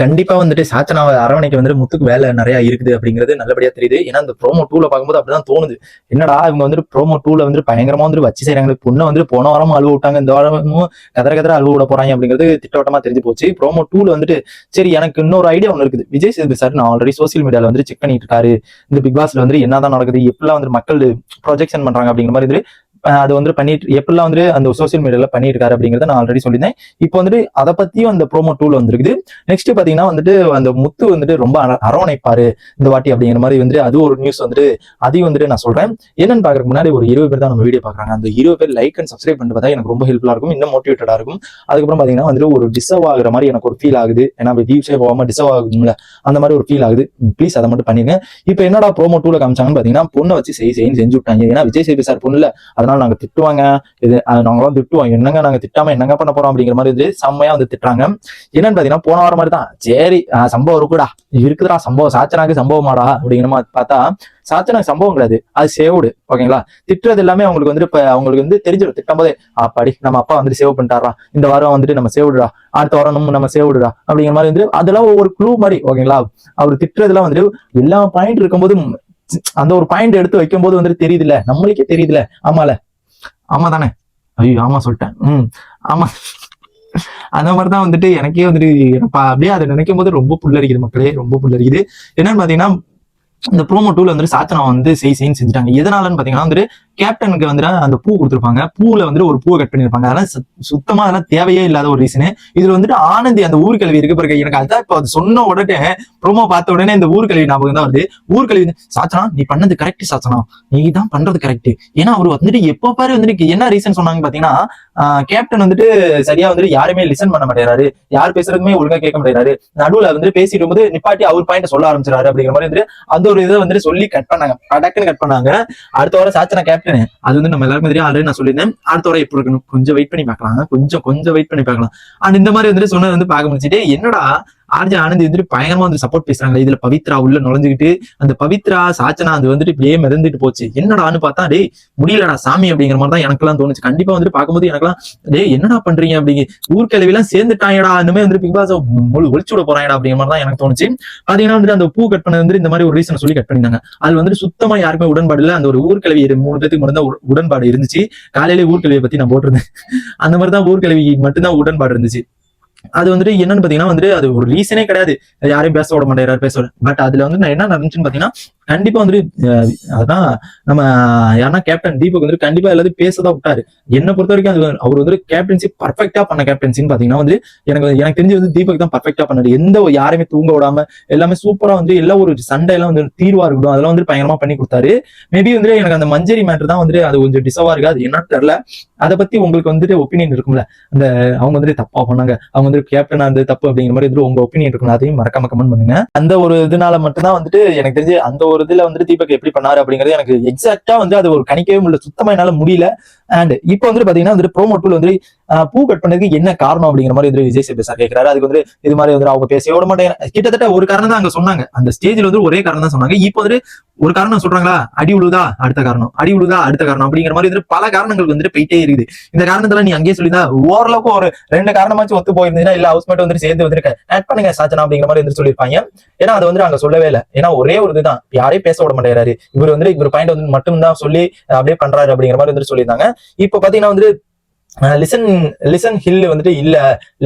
கண்டிப்பா வந்துட்டு சாத்தனாவை அரவணைக்கு வந்துட்டு முத்துக்கு வேலை நிறைய இருக்குது அப்படிங்கிறது நல்லபடியா தெரியுது. ஏன்னா அந்த ப்ரோமோ டூல பார்க்கும்போது அப்படிதான் தோணுது. என்னடா இவங்க வந்துட்டு ப்ரோமோ டூல வந்து பயங்கரமா வந்து வச்சு செய்யறாங்க பொண்ணை வந்துட்டு போன வாரமும் அழுவ விட்டாங்க இந்த வாரமும் கதற கதற அழுவ விட போறாங்க அப்படிங்கிறது திட்டவட்டமா தெரிஞ்சு போச்சு. ப்ரோமோ டூல வந்துட்டு சரி எனக்கு இன்னொரு ஐடியா ஒன்று இருக்குது. விஜய் சேதுபதி சார் நான் ஆல்ரெடி சோசியல் மீடியால வந்து செக் பண்ணிட்டு இருக்காரு. இந்த பிக் பாஸ்ல வந்து என்னதான் நடக்குது எப்படிலாம் வந்து மக்கள் ப்ரொஜெக்ஷன் பண்றாங்க அப்படிங்கிற மாதிரி வந்து அது வந்து பண்ணிட்டு எப்படிலாம் வந்து அந்த சோசியல் மீடியால பண்ணிட்டு இருக்காரு அப்படிங்கறத நான் ஆல்ரெடி சொல்லியிருந்தேன். இப்போ வந்துட்டு அதை பத்தியும் அந்த ப்ரோமோ டூல் வந்திருக்குது. நெக்ஸ்ட் பாத்தீங்கன்னா வந்துட்டு அந்த முத்து வந்துட்டு ரொம்ப அரவணைப்பாரு இந்த வாட்டி அப்படிங்கிற மாதிரி வந்துட்டு அது ஒரு நியூஸ் வந்துட்டு அதையும் வந்துட்டு நான் சொல்றேன். என்னன்னு பாக்குறதுக்கு முன்னாடி ஒரு இருபது பேர் தான் நம்ம வீடியோ பாக்குறாங்க அந்த இருபது பேர் லைக் அண்ட் சப்ஸ்கிரைப் பண்ணிட்டு பார்த்தா எனக்கு ரொம்ப ஹெல்ப்ஃபுல்லா இருக்கும். இன்னும் மோட்டிவேட்டடா இருக்கும். அதுக்கப்புறம் பாத்தீங்கன்னா வந்துட்டு ஒரு டிசர்வ் ஆகுற மாதிரி எனக்கு ஒரு ஃபீல் ஆகுது. ஏன்னா வியூஸே போகாம டிசர்வ் ஆகுதுல அந்த மாதிரி ஒரு ஃபீல் ஆகுது. ப்ளீஸ் அதை மட்டும் பண்ணிருங்க. இப்போ என்னடா ப்ரோமோ டூல காமிச்சாங்கன்னு பாத்தீங்கன்னா பொண்ணை வச்சு செய் செய்யும் செஞ்சு விட்டாங்க. ஏன்னா விஜய் சேபி சார் பொண்ணுல அதனால அதனால நாங்க திட்டுவாங்க. இது நாங்களும் திட்டுவோம். என்னங்க நாங்க திட்டாம என்னங்க பண்ண போறோம் அப்படிங்கிற மாதிரி இது செம்மையா வந்து திட்டுறாங்க. என்னன்னு பாத்தீங்கன்னா போன வாரம் மாதிரி தான் சரி சம்பவம் இருக்குடா. இருக்குதுடா சம்பவம். சாச்சனாக்கு சம்பவமாடா அப்படிங்கிற மாதிரி பார்த்தா சாத்தன சம்பவம் கிடையாது. அது சேவ்டு ஓகேங்களா? திட்டுறது எல்லாமே அவங்களுக்கு வந்து இப்ப அவங்களுக்கு வந்து தெரிஞ்சிடும். திட்டும் போதே அப்பாடி நம்ம அப்பா வந்துட்டு சேவ் பண்ணிட்டாரா இந்த வாரம் வந்துட்டு நம்ம சேவ்டுடா. அடுத்த வாரம் நம்ம நம்ம சேவ்டுடா. அப்படிங்கிற மாதிரி வந்து அதெல்லாம் ஒரு க்ளூ மாதிரி ஓகேங்களா? அவர் திட்டுறதுலாம் வந்துட்டு எல்லா பாயிண்ட் இருக்கும்போது அந்த ஒரு பாயிண்ட் எடுத்து வைக்கும்போது வந்துட்டு தெரியுதுல்ல? நம்மளுக்கே தெரியுதுல்ல? ஆமால. ஆமா தானே ஐயோ ஆமா சொல்லிட்டேன். ம். ஆமா. அந்த மாதிரிதான் வந்துட்டு எனக்கே வந்துட்டு அப்படியே அதை நினைக்கும் போது ரொம்ப புல்லரிக்குது மக்களே ரொம்ப புல்லரிக்குது. என்னன்னு பாத்தீங்கன்னா இந்த ப்ரோமோ டூல வந்து சாத்தனா வந்து செய் செய்ன்னு செஞ்சுட்டாங்க. எதனாலன்னு பாத்தீங்கன்னா வந்துட்டு கேப்டனுக்கு வந்துட்டு அந்த பூ கொடுத்துருப்பாங்க. பூவில் வந்துட்டு ஒரு பூவை கட் பண்ணிருப்பாங்க அதெல்லாம் சு- சுத்தமா அதெல்லாம் தேவையே இல்லாத ஒரு ரீசனு இதுல வந்துட்டு ஆனந்தி அந்த ஊர்கல்வி இருக்கு பிறகு எனக்கு அதான் இப்போ அது சொன்ன உடனே ப்ரோமோ பார்த்த உடனே இந்த ஊர்கல்வி ஞாபகம் தான் வருது. ஊர்கல்வி சாச்சனா நீ பண்ணது கரெக்ட் சாச்சனா நீ தான் பண்றது கரெக்ட் ஏன்னா அவர் வந்துட்டு எப்போ பாரு வந்துட்டு என்ன ரீசன் சொன்னாங்க பாத்தீங்கன்னா கேப்டன் வந்துட்டு சரியா வந்துட்டு யாருமே லிசன் பண்ண மாட்டேறாரு. யார் பேசுறதுமே ஒழுங்கா கேட்க மாட்டேறாரு. நடுவுல வந்து பேசிட்டு போது நிப்பாட்டி அவர் பாயிண்ட் சொல்ல ஆரம்பிச்சிடாரு அப்படிங்கிற மாதிரி வந்துட்டு அந்த ஒரு இதை வந்துட்டு சொல்லி கட் பண்ணாங்க. டக்குன்னு கட் பண்ணாங்க. அடுத்த வாரம் சாச்சனா கேப்டன் அது வந்து நம்ம எல்லாருக்கும் தெரியும். ஆல்ரெடி நான் சொல்லியிருந்தேன். அடுத்த வரை எப்படி இருக்கணும் கொஞ்சம் வெயிட் பண்ணி பார்க்கலாம். கொஞ்சம் கொஞ்சம் வெயிட் பண்ணி பார்க்கலாம். அண்ட் இந்த மாதிரி வந்துட்டு சொன்னது வந்து பார்க்க முடிச்சுட்டு என்னடா? ஆர்ஜி ஆனந்த் வந்துட்டு பயங்கரமா வந்து சப்போர்ட் பேசுறாங்க. இதுல பவித்ரா உள்ள நுழைஞ்சுக்கிட்டு அந்த பவித்ரா சாச்சனா அது வந்துட்டு இப்படியே மிதந்துட்டு போச்சு. என்னடான்னு பார்த்தா டேய் முடியலடா சாமி அப்படிங்கிற மாதிரி தான் எனக்கெல்லாம் தோணுச்சு. கண்டிப்பா வந்துட்டு பார்க்கும்போது எனக்கெல்லாம் டே என்னடா பண்றீங்க அப்படிங்க. ஊர்க்கிழவி எல்லாம் சேர்ந்துட்டாங்கடா இந்த மாதிரி வந்து பிக் பாஸ் ஒழிச்சு விட போறாங்கடா அப்படிங்கிற மாதிரி தான் எனக்கு தோணுச்சு. பாத்தீங்கன்னா வந்துட்டு அந்த பூ கட் பண்ணது வந்து இந்த மாதிரி ஒரு ரீசன் சொல்லி கட் பண்ணிருந்தாங்க அது வந்துட்டு சுத்தமா யாருக்குமே உடன்பாடு இல்ல. அந்த ஒரு ஊர்க்கிழவி மூணு பேத்துக்கு மட்டும் தான் உடன்பாடு இருந்துச்சு. காலையிலே ஊர்க்கிழவியை பத்தி நான் போட்டிருந்தேன். அந்த மாதிரி தான் ஊர்க்கிழவி மட்டும்தான் உடன்பாடு இருந்துச்சு. அது வந்துட்டு என்னன்னு பாத்தீங்கன்னா வந்துட்டு அது ஒரு ரீசனே கிடையாது. யாரையும் பேச விட மாட்டேறாரு பேச பட் அதுல வந்து நான் என்ன நடந்துச்சுன்னு பாத்தீங்கன்னா கண்டிப்பா வந்துட்டு அதான் நம்ம யாருன்னா கேப்டன் தீபக் வந்துட்டு கண்டிப்பா எல்லாத்தையும் பேசதான் விட்டாரு. என்ன பொறுத்த வரைக்கும் அது அவர் வந்து கேப்டன்சி பர்ஃபெக்டா பண்ண கேப்டன்சின்னு பாத்தீங்கன்னா வந்து எனக்கு எனக்கு தெரிஞ்சு வந்து தீபக் தான் பர்ஃபெக்டா பண்ணாரு. எந்த ஒரு தூங்க விடாம எல்லாமே சூப்பரா வந்து எல்லா ஒரு சண்டை எல்லாம் வந்து தீர்வா இருக்கட்டும் அதெல்லாம் வந்து பயங்கரமா பண்ணி கொடுத்தாரு. மேபி வந்து எனக்கு அந்த மஞ்சரி மேட்டர் தான் வந்துட்டு அது கொஞ்சம் டிசவா இருக்கு. அது என்னன்னு தெரியல. அதை பத்தி உங்களுக்கு வந்துட்டு ஒப்பீனியன் இருக்கும்ல? அந்த அவங்க வந்துட்டு தப்பா பண்ணாங்க. அவங்க வந்து கேப்டனா அந்த தப்பு அப்படிங்கிற மாதிரி வந்து உங்க ஒப்பீனியன் இருக்கணும் அதையும் மறக்காம கமெண்ட் பண்ணுங்க. அந்த ஒரு இதனால மட்டும்தான் வந்துட்டு எனக்கு தெரிஞ்சு அந்த ஒரு இதுல வந்துட்டு தீபக் எப்படி பண்ணாரு அப்படிங்கிறது எனக்கு எக்ஸாக்டா வந்து அது ஒரு கணிக்கவே முடியல. சுத்தமா என்னால முடியல. அண்ட் இப்போ வந்துட்டு பாத்தீங்கன்னா வந்து ப்ரோமோ டூல் வந்து ஆஹ், பூ கட் பண்ணதுக்கு என்ன காரணம் அப்படிங்கிற மாதிரி வந்து விஜய் சேபி சார் கேட்கிறாரு அதுக்கு வந்து இது மாதிரி வந்து அவங்க பேச விட மாட்டேங்க. கிட்டத்தட்ட ஒரு காரணம் தான் அங்க சொன்னாங்க. அந்த ஸ்டேஜ்ல வந்து ஒரே காரணம் தான் சொன்னாங்க. இப்போ வந்து ஒரு காரணம் சொல்றாங்களா? அடி உழுதா? அடுத்த காரணம். அடி உழுதா? அடுத்த காரணம். அப்படிங்கிற மாதிரி வந்து பல காரணங்கள் வந்துட்டு போயிட்டே இருக்குது. இந்த காரணத்துல நீ அங்கேயே சொல்லிதான் ஓரளவுக்கு ஒரு ரெண்டு காரணமாச்சும் ஒத்து போயிருந்தீங்கன்னா இல்ல ஹவுஸ் மேட் வந்துட்டு சேர்ந்து வந்துருக்க ஆட் பண்ணுங்க சாச்சனா அப்படிங்கிற மாதிரி வந்து சொல்லியிருப்பாங்க. ஏன்னா அதை வந்து அங்க சொல்லவே இல்லை. ஏன்னா ஒரே ஒரு இதுதான். யாரையும் பேச விட மாட்டேறாரு இவர் வந்து இவர் பாயிண்ட் வந்து மட்டும்தான் சொல்லி அப்படியே பண்றாரு அப்படிங்கிற மாதிரி வந்து சொல்லியிருந்தாங்க. இப்போ பாத்தீங்கன்னா வந்து லிசன் லிசன் ஹில் வந்துட்டு இல்ல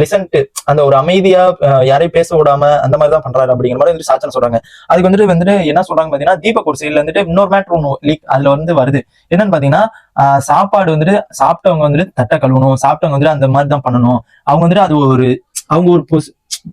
லிசன்ட்டு அந்த ஒரு அமைதியா யாரையும் பேச விடாம அந்த மாதிரி தான் பண்றாரு அப்படிங்கிற மாதிரி வந்துட்டு சாச்சனை சொல்றாங்க. அதுக்கு வந்துட்டு வந்துட்டு என்ன சொல்றாங்க பாத்தீங்கன்னா தீபக் ஒரு வந்துட்டு இன்னொரு மேட்ரு ஒன்று லீக் அதுல வந்து வருது. என்னன்னு பாத்தீங்கன்னா சாப்பாடு வந்துட்டு சாப்பிட்டவங்க வந்துட்டு தட்டை கழுவணும் சாப்பிட்டவங்க வந்துட்டு அந்த மாதிரி தான் பண்ணணும். அவங்க வந்துட்டு அது ஒரு அவங்க ஒரு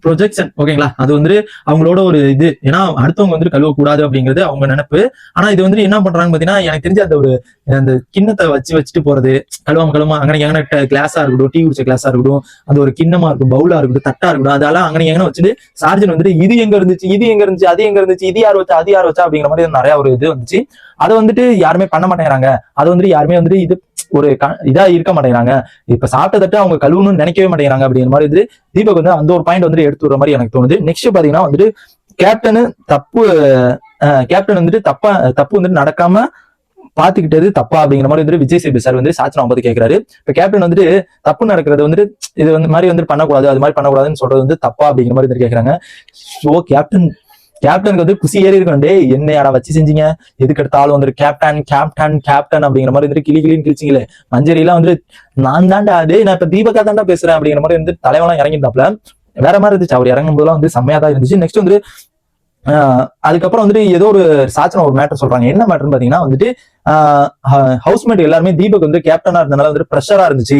ப்ரொஜெக்ஷன் ஓகேங்களா அது வந்து அவங்களோட ஒரு இது. ஏன்னா அடுத்தவங்க வந்து கழுவ கூடாது அப்படிங்கிறது அவங்க நினைப்பு. ஆனா இது வந்து என்ன பண்றாங்க பாத்தீங்கன்னா எனக்கு தெரிஞ்ச அந்த ஒரு அந்த கிண்ணத்தை வச்சு வச்சுட்டு போறது கழுவாம கழுவாம அங்கே எங்கன கிளாஸா இருக்கட்டும் டீ குடிச்ச கிளாஸா இருக்கட்டும் அந்த ஒரு கிண்ணமா இருக்கும் பவுலா இருக்கட்டும் தட்டா இருக்கட்டும் அதெல்லாம் அங்கே எங்கன்னா வச்சுட்டு சார்ஜன் வந்துட்டு இது எங்க இருந்துச்சு இது எங்க இருந்துச்சு அது எங்க இருந்துச்சு இது யார் வச்சா அது யார் வச்சா அப்படிங்கிற மாதிரி நிறைய ஒரு இது வந்துச்சு. அதை வந்துட்டு யாருமே பண்ண மாட்டேங்கிறாங்க. அதை வந்துட்டு யாருமே வந்துட்டு இது ஒரு க- இதா இருக்க மாட்டேங்கிறாங்க. இப்ப சாப்பிட்ட தட்டு அவங்க கழுவுன்னு நினைக்கவே மாட்டேங்கிறாங்க அப்படிங்கிற மாதிரி இது தீபக் வந்து அந்த ஒரு பாயிண்ட் வந்துட்டு எடுத்து வர மாதிரி எனக்கு தோணுது. நெக்ஸ்ட் பாத்தீங்கன்னா வந்துட்டு கேப்டனு தப்பு கேப்டன் வந்துட்டு தப்பா தப்பு வந்துட்டு நடக்காம பாத்துக்கிட்டது தப்பா அப்படிங்கிற மாதிரி வந்துட்டு விஜய் சேபி சார் வந்து சாத்திரம் பார்த்து கேட்கிறாரு இப்ப கேப்டன் வந்துட்டு தப்பு நடக்கிறது வந்துட்டு இது வந்து மாதிரி வந்து பண்ணக்கூடாது அது மாதிரி பண்ணக்கூடாதுன்னு சொல்றது வந்து தப்பா அப்படிங்கிற மாதிரி வந்து கேட்கறாங்க ஸோ கேப்டன் கேப்டனுக்கு வந்து குசி ஏறி இருக்கணும். டே என்னையாடா வச்சு செஞ்சீங்க? எதுக்கு எடுத்தாலும் வந்து கேப்டன் கேப்டன் கேப்டன் அப்படிங்கிற மாதிரி வந்து கிளி கிளின்னு கிழிச்சிங்களே. மஞ்சரிலாம் வந்து நான் தான்டா டே நான் இப்ப தீபகா தாண்டா பேசுறேன் அப்படிங்கிற மாதிரி வந்து தலைவலாம் இறங்கியிருந்தாப்ல வேற மாதிரி இருந்துச்சு. அவர் இறங்கும் போதெல்லாம் வந்து செம்மையா தான் இருந்துச்சு. நெக்ஸ்ட் வந்து ஆஹ் அதுக்கப்புறம் வந்துட்டு ஏதோ ஒரு சாச்சன ஒரு மேட்டர் சொல்றாங்க. என்ன மேட்டர்னு பாத்தீங்கன்னா வந்துட்டு ஹவுஸ்மேட் எல்லாருமே தீபக் வந்து கேப்டனா இருந்தனால வந்துட்டு ப்ரெஷரா இருந்துச்சு.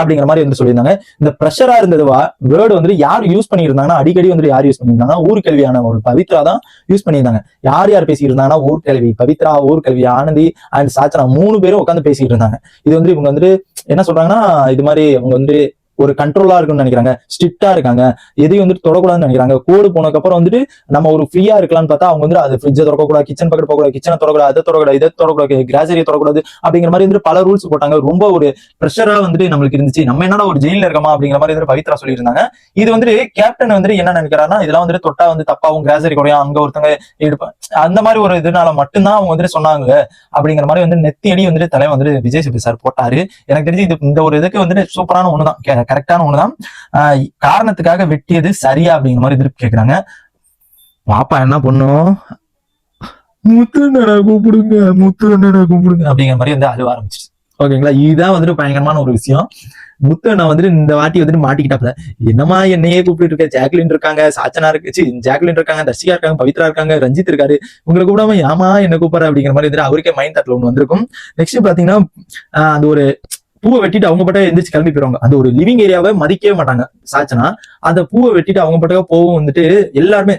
அப்படிங்கிற மாதிரி வந்து சொல்லியிருந்தாங்க. இந்த ப்ரெஷரா இருந்ததுவா வேர்டு வந்துட்டு யார் யூஸ் பண்ணியிருந்தாங்கன்னா அடிக்கடி வந்துட்டு யார் யூஸ் பண்ணியிருந்தாங்க ஊர்கல்வியான ஒரு பவித்ரா தான் யூஸ் பண்ணியிருந்தாங்க. யார் யார் பேசிட்டு இருந்தாங்கன்னா ஊர்கல்வி பவித்ரா ஊர்கல்வி ஆனந்தி அண்ட் சாச்சனா மூணு பேரும் உட்காந்து பேசிட்டு இருந்தாங்க. இது வந்து இவங்க வந்துட்டு என்ன சொல்றாங்கன்னா இது மாதிரி அவங்க வந்து ஒரு கண்ட்ரோலா இருக்கும்னு நினைக்கிறாங்க ஸ்ட்ரிக்டா இருக்காங்க எதையும் வந்துட்டு தொடக்கூடாதுன்னு நினைக்கிறாங்க. கோடு போனதுக்கு அப்புறம் வந்துட்டு நம்ம ஒரு ஃப்ரீயா இருக்கலாம்னு பார்த்தா அவங்க வந்து அது ஃப்ரிட்ஜை திறக்கக்கூடாது கிச்சன் பக்கெட் போகக்கூடாது கிச்சனை தொடக்கூடாது அதை தொடக்கூடாது இதை தொடக்கூடாது கிராசரியை தொடக்கூடாது அப்படிங்கிற மாதிரி வந்துட்டு பல ரூல்ஸ் போட்டாங்க. ரொம்ப ஒரு ப்ரெஷரா வந்துட்டு நம்மளுக்கு இருந்துச்சு. நம்ம என்னடா ஒரு ஜெயில இருக்கமா அப்படிங்கிற மாதிரி வந்துட்டு பவித்ரா சொல்லியிருந்தாங்க. இது வந்துட்டு கேப்டன் வந்துட்டு என்ன நினைக்கிறாருன்னா இதெல்லாம் வந்துட்டு தொட்டா வந்து தப்பாவும் கிராசரி கூடயும் அங்க ஒருத்தங்க எடுப்ப அந்த மாதிரி ஒரு இதனால மட்டும்தான் அவங்க வந்துட்டு சொன்னாங்க அப்படிங்கிற மாதிரி வந்து நெத்தி அடி வந்துட்டு தலைவர் வந்துட்டு விஜய் சேபி சார் போட்டாரு. எனக்கு தெரிஞ்சு இது இந்த ஒரு இதுக்கு வந்துட்டு சூப்பரான ஒண்ணுதான். கரெக்டான ஒண்ணுதான். காரணத்துக்காக வெட்டியது சரியா அப்படிங்கிற மாதிரி திருப்பி கேக்குறாங்க. பாப்பா என்ன பண்ணும்? முத்து அண்ணனை கூப்பிடுங்க முத்து அண்ணனை கூப்பிடுங்க அப்படிங்கிற மாதிரி வந்து அழுவ ஆரம்பிச்சிருச்சு. ஓகேங்களா? இதுதான் வந்துட்டு பயங்கரமான ஒரு விஷயம். முத்து அண்ணா வந்துட்டு இந்த வாட்டி வந்துட்டு மாட்டிக்கிட்டாப்ல என்னமா என்னையே கூப்பிட்டு இருக்க? ஜாக்லின் இருக்காங்க சாச்சனா இருக்கு. ஜாக்லின் இருக்காங்க தர்ஷிகா இருக்காங்க பவித்ரா இருக்காங்க ரஞ்சித் இருக்காரு. உங்களை கூடாம ஏமா என்ன கூப்பிடுற அப்படிங்கிற மாதிரி வந்துட்டு அவருக்கே மைண்ட் தாட்ல ஒன்று வந்திருக்கும். நெக்ஸ்ட் பாத்தீங்கன்னா ஆஹ் அந்த ஒரு பூவை வெட்டிட்டு அவங்க பட்ட எந்திரிச்சு கிளம்பி போயிருவாங்க. அந்த ஒரு லிவிங் ஏரியாவை மதிக்கவே மாட்டாங்க. சாச்சனா அந்த பூவை வெட்டிட்டு அவங்க பட்டாக போகும் வந்துட்டு எல்லாருமே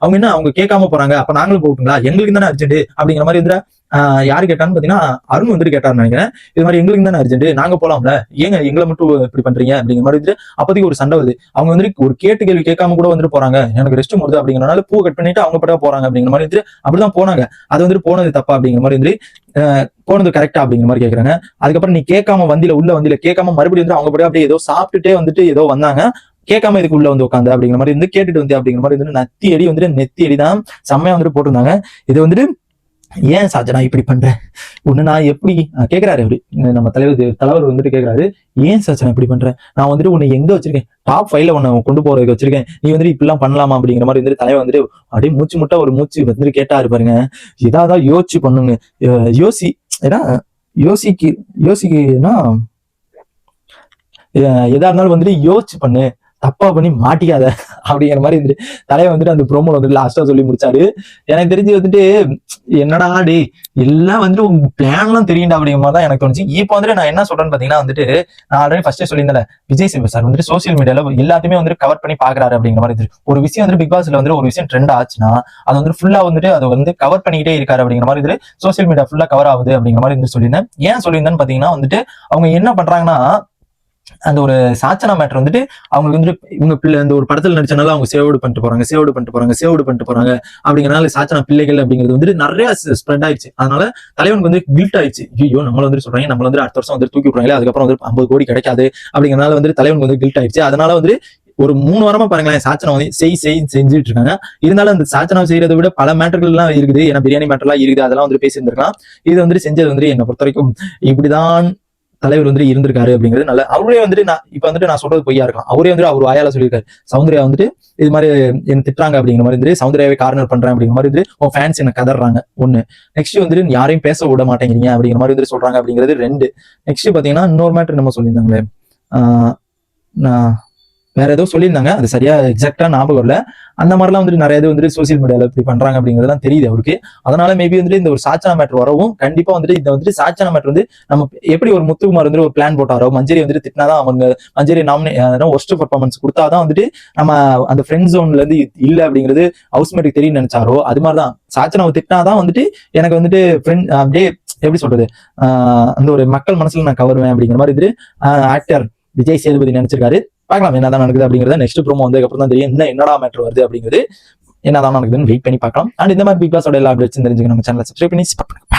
அவங்க என்ன அவங்க கேட்காம போறாங்க. அப்ப நாங்களும் போட்டுங்களா எங்களுக்கு தானே அர்ஜென்ட் அப்படிங்கிற மாதிரி இருந்தா யாரு கேட்டான்னு பாத்தீங்கன்னா அருண் வந்துட்டு கேட்டாருன்னு நினைக்கிறேன். இது மாதிரி எங்களுக்கு தானே அர்ஜென்ட் நாங்க போலாம்ல. ஏங்க எங்களை மட்டும் இப்படி பண்றீங்க? அப்படிங்கிற மாதிரி வந்துட்டு அப்போதைக்கு ஒரு சண்டை வருது. அவங்க வந்துட்டு ஒரு கேட்டு கேள்வி கேட்காம கூட வந்துட்டு போறாங்க. எனக்கு ரெஸ்ட் வருது அப்படிங்கிறனால பூ கட் பண்ணிட்டு அவங்க பட்டா போறாங்க அப்படிங்கிற மாதிரி வந்துட்டு அப்படிதான் போனாங்க. அது வந்துட்டு போனது தப்பா அப்படிங்கிற மாதிரி வந்துட்டு போனது கரெக்டா அப்படிங்கிற மாதிரி கேக்குறாங்க. அதுக்கப்புறம் நீ கேட்காம வந்தில உள்ள வந்தில கேட்காம மறுபடியும் வந்து அவங்க படி அப்படியே ஏதோ சாப்பிட்டுட்டே வந்துட்டு ஏதோ வந்தாங்க. கேட்காம இதுக்கு உள்ள வந்து உட்காந்து அப்படிங்கிற மாதிரி வந்து கேட்டுட்டு வந்து அப்படிங்கிற மாதிரி வந்து நத்தி அடி வந்துட்டு நெத்தி அடி தான் செம்மையா வந்துட்டு போட்டிருந்தாங்க. இது வந்துட்டு ஏன் சாஜனா இப்படி பண்ற? ஒண்ணு நான் எப்படி ஆஹ் கேக்குறாரு அப்படி நம்ம தலைவர் தலைவர் வந்துட்டு கேக்குறாரு. ஏன் சார்ஜனா இப்படி பண்ற? நான் வந்துட்டு உன்னை எங்க வச்சிருக்கேன்? டாப் ஃபைவ்ல உன்னை கொண்டு போறதுக்கு வச்சிருக்கேன். நீ வந்துட்டு இப்படிலாம் பண்ணலாமா அப்படிங்கிற மாதிரி வந்துட்டு தலைவர் வந்துட்டு அப்படியே மூச்சு முட்டா ஒரு மூச்சு வந்துட்டு கேட்டாரு பாருங்க. இதாதான் யோசிச்சு பண்ணுங்க யோசி ஏன்னா யோசிக்கு யோசிக்குன்னா அஹ் எதா இருந்தாலும் வந்துட்டு யோசிச்சு பண்ணு. தப்பா பண்ணி மாட்டிக்காத அப்படிங்கிற மாதிரி வந்துட்டு தலையை வந்துட்டு அந்த ப்ரோமோல வந்துட்டு லாஸ்டா சொல்லி முடிச்சாரு. எனக்கு தெரிஞ்சு வந்துட்டு என்னடா டே எல்லாம் வந்துட்டு உங்க பிளான் எல்லாம் தெரியும்டா அப்படிங்கிற மாதிரி தான் எனக்கு தோணுச்சு. இப்போ வந்துட்டு நான் என்ன சொல்றேன்னு பாத்தீங்கன்னா வந்துட்டு நான் ஆல்ரெடி ஃபர்ஸ்டே சொல்லியிருந்தேன் விஜய் சேவர் சார் வந்துட்டு சோசியல் மீடியால எல்லாத்தையுமே வந்துட்டு கவர் பண்ணி பாக்குறாரு அப்படிங்கிற மாதிரி இருக்கு ஒரு விஷயம் வந்துட்டு பிக் பாஸ்ல வந்து ஒரு விஷயம் ட்ரெண்ட் ஆச்சுன்னா அது வந்து ஃபுல்லா வந்துட்டு அதை வந்து கவர் பண்ணிக்கிட்டே இருக்காரு அப்படிங்கிற மாதிரி இருந்து சோசியல் மீடியா ஃபுல்லா கவர் ஆகுது அப்படிங்கிற மாதிரி இருந்து சொல்லியிருந்தேன். ஏன் சொல்லியிருந்தேன்னு பாத்தீங்கன்னா வந்துட்டு அவங்க என்ன பண்றாங்கன்னா அந்த ஒரு சாச்சனா மேட்டர் வந்துட்டு அவங்களுக்கு வந்துட்டு இவங்க பிள்ளை அந்த ஒரு படத்துல நடிச்சனால அவங்க சேவோடு பண்ணிட்டு போறாங்க சேவோடு பண்ணிட்டு போறாங்க சேவோடு பண்ணிட்டு போறாங்க அப்படிங்கறனால சாச்சனா பிள்ளைகள் அப்படிங்கிறது வந்துட்டு நிறைய ஸ்ப்ரெட் ஆயிடுச்சு. அதனால தலைவனுக்கு வந்து கில்ட் ஆயிடுச்சு. ஐயோ நம்மள வந்து சொல்றாங்க நம்மள வந்து அடுத்த வருஷம் வந்து தூக்கி விடுறாங்களே அதுக்கப்புறம் வந்து ஐம்பது கோடி கிடைக்காது அப்படிங்கிறனால வந்து தலைவனுக்கு வந்து கில்ட் ஆயிடுச்சு. அதனால வந்து ஒரு மூணு வாரமா பாருங்களேன் சாச்சனா வந்து செய் செய் செஞ்சுட்டு இருக்காங்க. இருந்தாலும் அந்த சாச்சனா செய்யறதை விட பல மேட்டர்கள் எல்லாம் இருக்குது. ஏன்னா பிரியாணி மேட்டர்லாம் இருக்குது. அதெல்லாம் வந்து பேசியிருந்திருக்கலாம். இது வந்துட்டு செஞ்சது வந்துட்டு என்னை பொறுத்த வரைக்கும் இப்படிதான் தலைவர் வந்துட்டு இருந்திருக்காரு அப்படிங்கிறது நல்ல அவரே வந்துட்டு நான் இப்ப வந்துட்டு நான் சொல்றது பொய்யா இருக்கலாம். அவரே வந்துட்டு அவர் வாயால சொல்லியிருக்காரு. சௌந்தர்யா வந்துட்டு இது மாதிரி என்ன திட்டுறாங்க அப்படிங்கிற மாதிரி வந்துட்டு சௌந்தர்யாவே கார்னர் பண்றேன் அப்படிங்கிற மாதிரி வந்துட்டு உன் ஃபேன்ஸ் என்ன கதறாங்க. ஒண்ணு. நெக்ஸ்ட் வந்துட்டு யாரையும் பேச விட மாட்டேங்கிறீங்க அப்படிங்கிற மாதிரி வந்துட்டு சொல்றாங்க அப்படிங்கிறது ரெண்டு. நெக்ஸ்ட் பாத்தீங்கன்னா இன்னொரு மேட்டர் நம்ம சொல்லியிருந்தாங்களே. ஆஹ் நான் வேற ஏதோ சொல்லியிருந்தாங்க. அது சரியா எக்ஸாக்டா ஞாபகம் இல்ல அந்த மாதிரிலாம் வந்துட்டு நிறைய இது வந்துட்டு சோசியல் மீடியால இப்படி பண்றாங்க அப்படிங்கிறதுலாம் தெரியுது அவருக்கு. அதனால மேபி வந்துட்டு இந்த ஒரு சாச்சனா மேட்டர் வரவும் கண்டிப்பா வந்துட்டு இந்த வந்துட்டு சாச்சனா மேட்டர் வந்து நம்ம எப்படி ஒரு முத்துக்குமார் வந்துட்டு ஒரு பிளான் போட்டாரோ மஞ்சரி வந்துட்டு திட்டினாதான் அவங்க மஞ்சரி நாமினே ஒஸ்ட் பர்ஃபார்மன்ஸ் கொடுத்தாதான் வந்துட்டு நம்ம அந்த ஃப்ரெண்ட் ஜோன்ல இருந்து இல்ல அப்படிங்கிறது ஹவுஸ்மேட்டுக்கு தெரியும் நினைச்சாரோ அது மாதிரிதான். சாச்சனாவை திட்டினாதான் வந்துட்டு எனக்கு வந்துட்டு ஃப்ரெண்ட் அப்படியே எப்படி சொல்றது? ஆஹ் அந்த ஒரு மக்கள் மனசுல நான் கவருவேன் அப்படிங்கிற மாதிரி வந்துட்டு ஆக்டர் விஜய் சேதுபதி நினைச்சிருக்காரு. பார்க்கலாம் என்னதான் நடக்குது அப்படிங்கிறத நெக்ஸ்ட் ப்ரோமோ வந்ததுக்கு அப்புறம் தான் தெரியும். என்ன என்னடா மேட்டர் வருது அப்படிங்கிறது. என்னதான் நடக்குதுன்னு வெயிட் பண்ணி பார்க்கலாம். அண்ட் இந்த மாதிரி பிக் பாஸோட எல்லா அப்டேட்ஸ் தெரிஞ்சுக்க நம்ம சேனலை சப்ஸ்கிரைப் பண்ணி பண்ணுங்க.